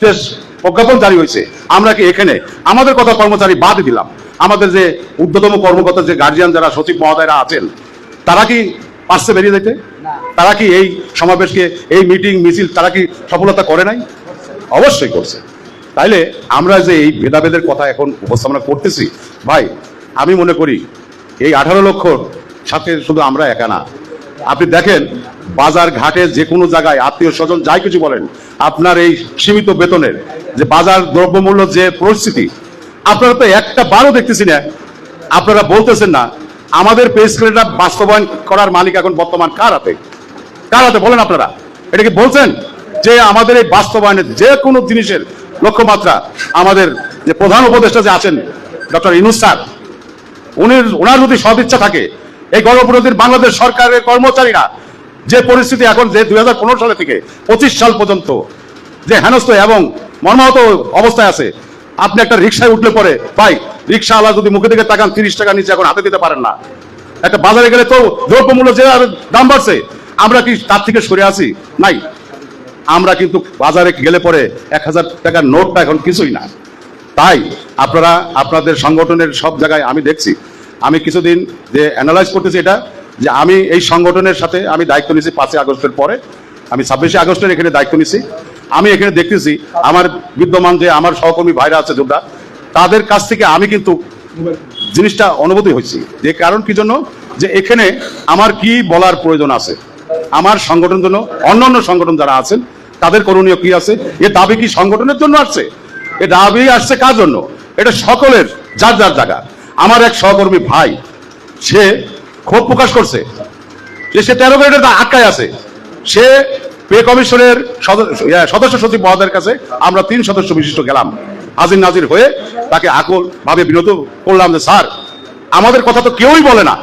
শেষ প্রজ্ঞাপন জারি হয়েছে। আমরা কি এখানে আমাদের কথা কর্মচারী বাদ দিলাম? আমাদের যে ঊর্ধ্বতম কর্মকর্তা যে গার্জিয়ান যারা সচিব মহোদয়রা আছেন তারা কি পারছে বেরিয়ে যেতে? তারা কি এই সমাবেশকে এই মিটিং মিছিল তারা কি সফলতা করে নাই? অবশ্যই করছে। তাইলে আমরা যে এই ভেদাভেদের কথা এখন উপস্থাপনা করতেছি ভাই আমি মনে করি এই আঠারো লক্ষ সাথে শুধু আমরা একা না। আপনি দেখেন বাজার ঘাটে যে কোনো জায়গায় আত্মীয় স্বজন যাই কিছু বলেন, আপনার এই সীমিত বেতনের যে বাজার দ্রব্যমূল্য যে পরিস্থিতি, আপনারা তো একটা বারও দেখতেছি না। আপনারা বলতেছেন না, আমাদের পে স্কেলটা বাস্তবায়ন করার মালিক এখন বর্তমান কার হাতে? কার হাতে বলেন আপনারা? এটা কি বলছেন যে আমাদের এই বাস্তবায়নের যে কোনো জিনিসের লক্ষ্যমাত্রা আমাদের যে প্রধান উপদেষ্টা যে আছেন, ডক্টর ইনুস স্যার উনি ওনার যদি সদিচ্ছা থাকে, এই গণপ্রতির বাংলাদেশ সরকারের কর্মচারীরা যে পরিস্থিতি এখন যে দুই সালে থেকে পঁচিশ সাল পর্যন্ত যে হেনস্থ এবং মর্মাহত অবস্থায় আছে, আপনি একটা রিক্সায় উঠলে পরে, ভাই রিক্সাওয়ালা যদি মুখে দিকে তাকান, তিরিশ টাকা নিচে এখন হাতে দিতে পারেন না। একটা বাজারে গেলে তো দ্রব্যমূল্য যে দাম বাড়ছে, আমরা কি তার থেকে সরে আছি? নাই। আমরা কিন্তু বাজারে গেলে পরে এক হাজার টাকার নোটটা এখন কিছুই না। তাই আপনারা, আপনাদের সংগঠনের সব জায়গায় আমি দেখছি। আমি কিছুদিন যে অ্যানালাইজ করতেছি এটা যে আমি এই সংগঠনের সাথে আমি দায়িত্ব নিয়েছি পাঁচই আগস্টের পরে। আমি ছাব্বিশে আগস্টের এখানে দায়িত্ব নিয়েছি। আমি এখানে দেখতেছি আমার বিদ্যমান যে আমার সহকর্মী ভাইরা আছে যোদ্ধা, তাদের কাছ থেকে আমি কিন্তু জিনিসটা অনুভূতি হয়েছি। যে কারণ কি জন্য? যে এখানে আমার কি বলার প্রয়োজন আছে? আমার সংগঠন জন্য, অন্যান্য সংগঠন যারা আছেন, তাদের করণীয় কি আছে? এ দাবি কি সংগঠনের জন্য আসছে? এ দাবি আসছে কার জন্য? এটা সকলের, যার যার জায়গা। আমার এক সহকর্মী ভাই, সে ক্ষোভ প্রকাশ করছে যে সে তেরো গ্রেডের আটকায় আছে। সে পে কমিশনের সদস্য সচিব মহোদয়ের কাছে আমরা তিন সদস্য বিশিষ্ট গেলাম। হাজির নাজির হয়ে তাকে আকল ভাবে বিনোদ করলাম যে, স্যার, আমাদের কথা তো কেউই বলে না।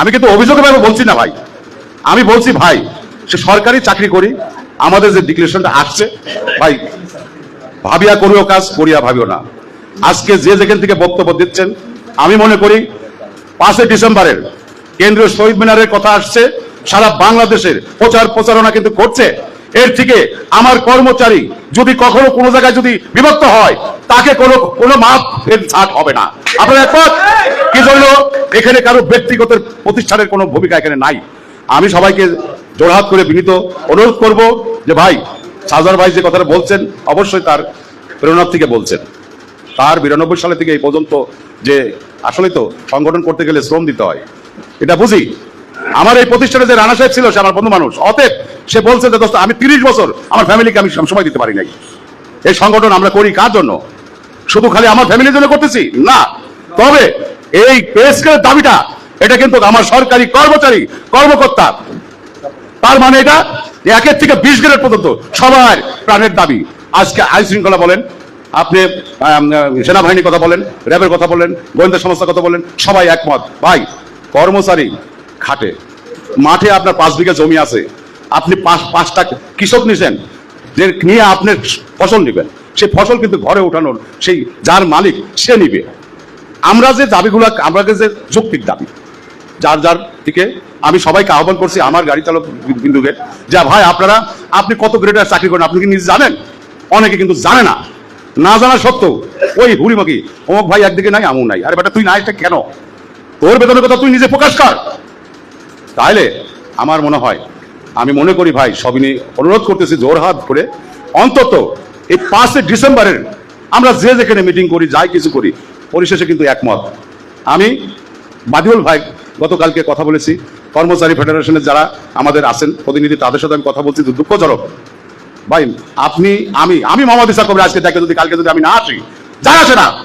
আমি কিন্তু অভিযোগের ভাবে বলছি না ভাই। আমি বলছি, ভাই, সে সরকারি চাকরি করি, আমাদের যে ডিক্লেরেশনটা আসছে, ভাই, ভাবিয়া করিও কাজ, করিয়া ভাবিও না। আজকে যে যেখান থেকে বক্তব্য দিচ্ছেন, আমি মনে করি পাঁচই ডিসেম্বরের কেন্দ্রীয় শহীদ মিনারের কথা আসছে, সারা বাংলাদেশের প্রচার প্রচারণা কিন্তু করছে এর থেকে আমার কর্মচারী যদি কখনো কোনো জায়গায় যদি বিভক্ত হয়, তাকে কোনো কোনো মাপ এর ছাড় হবে না। আপনার কি জন্য? এখানে কারও ব্যক্তিগত প্রতিষ্ঠানের কোনো ভূমিকা এখানে নাই। আমি সবাইকে জোড়হাত করে বিনীত অনুরোধ করব যে ভাই, সাজার ভাই যে কথাটা বলছেন, অবশ্যই তার প্রেরণার থেকে বলছেন। তার বিরানব্বই সালে থেকে এই পর্যন্ত যে আসলে তো সংগঠন করতে গেলে শ্রম দিতে হয়। এটা বুঝি? আমার এই প্রতিষ্ঠানে যে রানা সাহেব ছিল, সে আমার বন্ধু মানুষ। অতএব সে বলছে যে, দোস্ত, আমি তিরিশ বছর আমার ফ্যামিলিকে আমি সময় দিতে পারি নাই। এই সংগঠন আমরা করি কার জন্য? শুধু খালি আমার ফ্যামিলির জন্য করতেছি? না। তবে এই পে স্কেলের দাবিটা, এটা কিন্তু আমার সরকারি কর্মচারী, কর্মকর্তা, তার মানে এটা একের থেকে বিশ গ্রেড পর্যন্ত সবার প্রাণের দাবি। আজকে আইন শৃঙ্খলা বলেন আপনি সেনাবাহিনীর কথা বলেন, র্যাবের কথা বলেন, গোয়েন্দা সংস্থার কথা বলেন, সবাই একমত। ভাই, কর্মচারী খাটে। মাঠে আপনার পাঁচ বিঘা জমি আছে। আপনি পাঁচ, পাঁচটা কৃষক নিছেন, যে নিয়ে আপনি ফসল নেবেন। সেই ফসল কিন্তু ঘরে উঠানোর, সেই যার মালিক সে নিবে। আমরা যে দাবিগুলো, আমরা যে যৌক্তিক দাবি, যার যার দিকে আমি সবাইকে আহ্বান করছি, আমার গাড়ি চালক বিন্দুকে, যা ভাই, আপনারা, আপনি কত গ্রেডের চাকরি করেন, আপনি কি নিজে জানেন? অনেকে কিন্তু জানে না। না জানা সত্ত্বেও, ওই হুড়িমাকি অমুক ভাই একদিকে নাই, আমুক নাই। আরে বেটা, তুই নাই এটা কেন? তোর বেতনের কথা তুই নিজে প্রকাশ কর। তাহলে আমার মনে হয়, আমি মনে করি ভাই সবিনী অনুরোধ করতেছি জোরহাত করে অন্তত এই পাঁচই ডিসেম্বরের আমরা যে যেখানে মিটিং করি, যাই কিছু করি, পরিশেষে কিন্তু একমত। আমি বাদিউল ভাই গতকালকে কথা বলেছি, কর্মচারী ফেডারেশনের যারা আমাদের আছেন, প্রতিনিধি, তাদের সাথে আমি কথা বলছি দুঃখজনক ভাই, আপনি, আমি আমি মোহাম্মদ ইসা কবির আজকে দেখে যদি, কালকে যদি আমি না আসি যায় আসে না।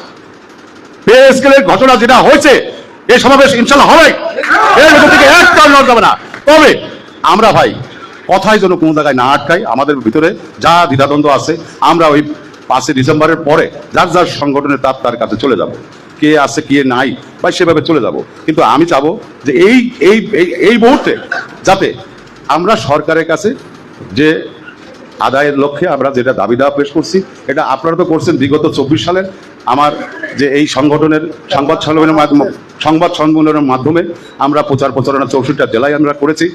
পে স্কেলের ঘটনা যেটা হয়েছে এই সমাবেশ ইনশাল্লাহ হবে। থেকে এক কারণ যাবে না। তবে আমরা ভাই, কথাই যেন কোনো জায়গায় না আটকাই, আমাদের ভিতরে যা দ্বিধাদ্বন্দ্ব আছে, আমরা ওই পাঁচই ডিসেম্বরের পরে যার যার সংগঠনের তার তার কাছে চলে যাব। কে আছে, কে নাই বা সেভাবে চলে যাব। কিন্তু আমি চাবো যে এই, এই- এই মুহূর্তে যাতে আমরা সরকারের কাছে যে আদায়ের লক্ষ্যে আমরা যেটা দাবি দাওয়া পেশ করছি, এটা আপনারা তো করছেন বিগত চব্বিশ সালের আমার যে এই সংগঠনের সংবাদ সম্মেলনের মাধ্যমে, সংবাদ সম্মেলনের মাধ্যমে আমরা প্রচার প্রচারণা চৌষট্টি জেলায় আমরা করেছি।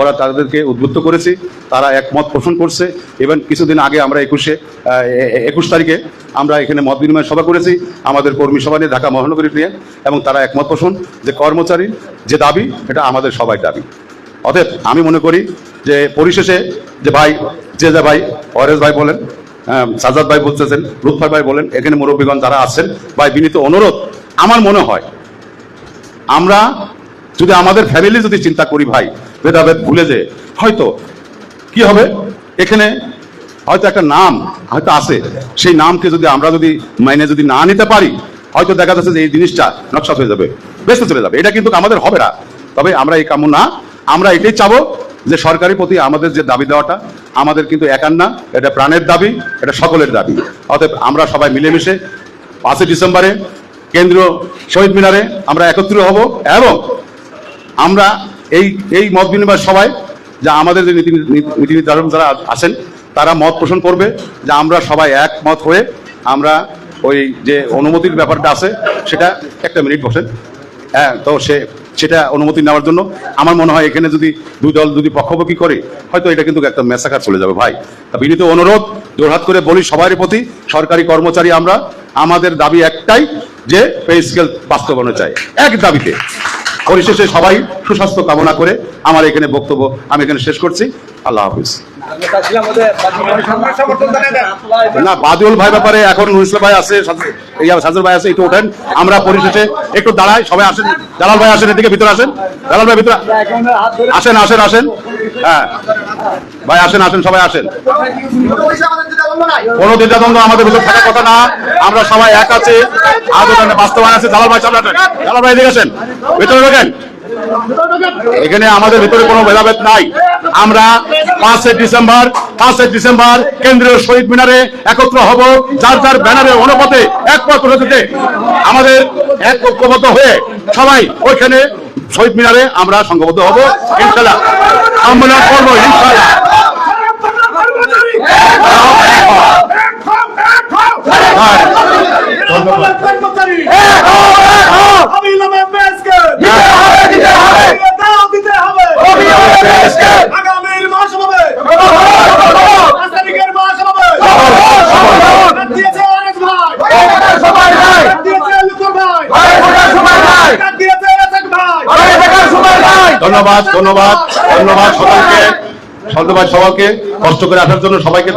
ওরা তাদেরকে উদ্বুদ্ধ করেছি, তারা একমত পোষণ করছে। এবং কিছুদিন আগে আমরা একুশে একুশ তারিখে আমরা এখানে মত বিনিময় সভা করেছি, আমাদের কর্মী সভা নিয়ে ঢাকা মহানগরী নিয়ে, এবং তারা একমত পোষণ যে কর্মচারীর যে দাবি এটা আমাদের সবাই দাবি। অতএব আমি মনে করি যে পরিশেষে যে ভাই যে ভাই অরেজ ভাই বলেন সাজাদ ভাই বলতেছেন, লুৎফার ভাই বলেন, এখানে মুরব্বীগণ যারা আছেন, ভাই বিনীত অনুরোধ, আমার মনে হয় আমরা যদি আমাদের ফ্যামিলি যদি চিন্তা করি ভাই, ভেদাভেদ ভুলে যে হয়তো কি হবে? এখানে হয়তো একটা নাম হয়তো আছে, সেই নামকে যদি আমরা যদি মাইনে যদি না নিতে পারি, হয়তো দেখা যাচ্ছে যে এই জিনিসটা নকশাত হয়ে যাবে বেসতে চলে যাবে। এটা কিন্তু আমাদের হবে না। তবে আমরা এই কাম্য না আমরা এটাই চাবো যে সরকারি প্রতি আমাদের যে দাবি দেওয়াটা, আমাদের কিন্তু একার না, এটা প্রাণের দাবি, এটা সকলের দাবি। অতএব আমরা সবাই মিলেমিশে পাঁচই ডিসেম্বরে কেন্দ্রীয় শহীদ মিনারে আমরা একত্রিত হব এবং আমরা এই এই মত বিনিময় সবাই যা আমাদের যে নীতি- নীতি নির্ধারণ যারা আছেন, তারা মত পোষণ করবে যে আমরা সবাই একমত হয়ে আমরা ওই যে অনুমতির ব্যাপারটা আছে, সেটা একটা মিনিট বসেন। হ্যাঁ তো সে সেটা অনুমতি নেওয়ার জন্য। আমার মনে হয় এখানে যদি দুই দল যদি পক্ষপক্ষি করে, হয়তো এটা কিন্তু একটা মেসাকার চলে যাবে ভাই। তা বিনীত অনুরোধ, জোরহাত করে বলি সবার প্রতি, সরকারি কর্মচারী আমরা, আমাদের দাবি একটাই যে পে স্কেল বাস্তবায়ন চাই। এক দাবিতে। পরিশেষে সবাই সুস্বাস্থ্য কামনা করে আমার এখানে বক্তব্য আমি এখানে শেষ করছি। আল্লাহ হাফিজ। না বাদিউল ভাই ব্যাপারে এখন নুরুল ভাই আছে সাজুর ভাই আছে একটু ওঠেন। আমরা পরিশেষে একটু দাঁড়াই সবাই আসেন। জালাল ভাই আসেন এদিকে ভিতরে আসেন। জালাল ভাই ভিতরে আসেন আসেন আসেন। হ্যাঁ। ভাই আসেন আসেন সবাই আসেন। কোনো দ্বিধাদ্বন্দ্ব আমাদের ভিতরে থাকার কথা না। আমরা সবাই এক আছে। আজ ওখানে বাস্তবায়ন আছে। দালাল ভাই সামনে আসেন। জালাল ভাই এদিকে আসেন। ভিতরে ঢোকেন। এখানে আমাদের ভিতরে কোনো ভেদাভেদ নাই। আমরা পাঁচই ডিসেম্বর পাঁচই ডিসেম্বর কেন্দ্রীয় শহীদ মিনারে একত্র হব। যার যার ব্যানারে অনুপাতে একমত হতে আমাদের এক ঐক্যবদ্ধ হয়ে সবাই ওইখানে শহীদ মিনারে আমরা সংঘবদ্ধ হব। ইনশাল্লাহ আমরা করব ইনশাল্লাহ আগামীর মাস হবে পাঁচ তারিখের মাস হবে দিয়েছে অনেক ভাই দিয়েছে লুকুর ভাই দিয়েছে রাজাক ভাই ধন্যবাদ ধন্যবাদ ধন্যবাদ সকলকে। ধন্যবাদ সবাইকে। কষ্ট করে আসার জন্য সবাইকে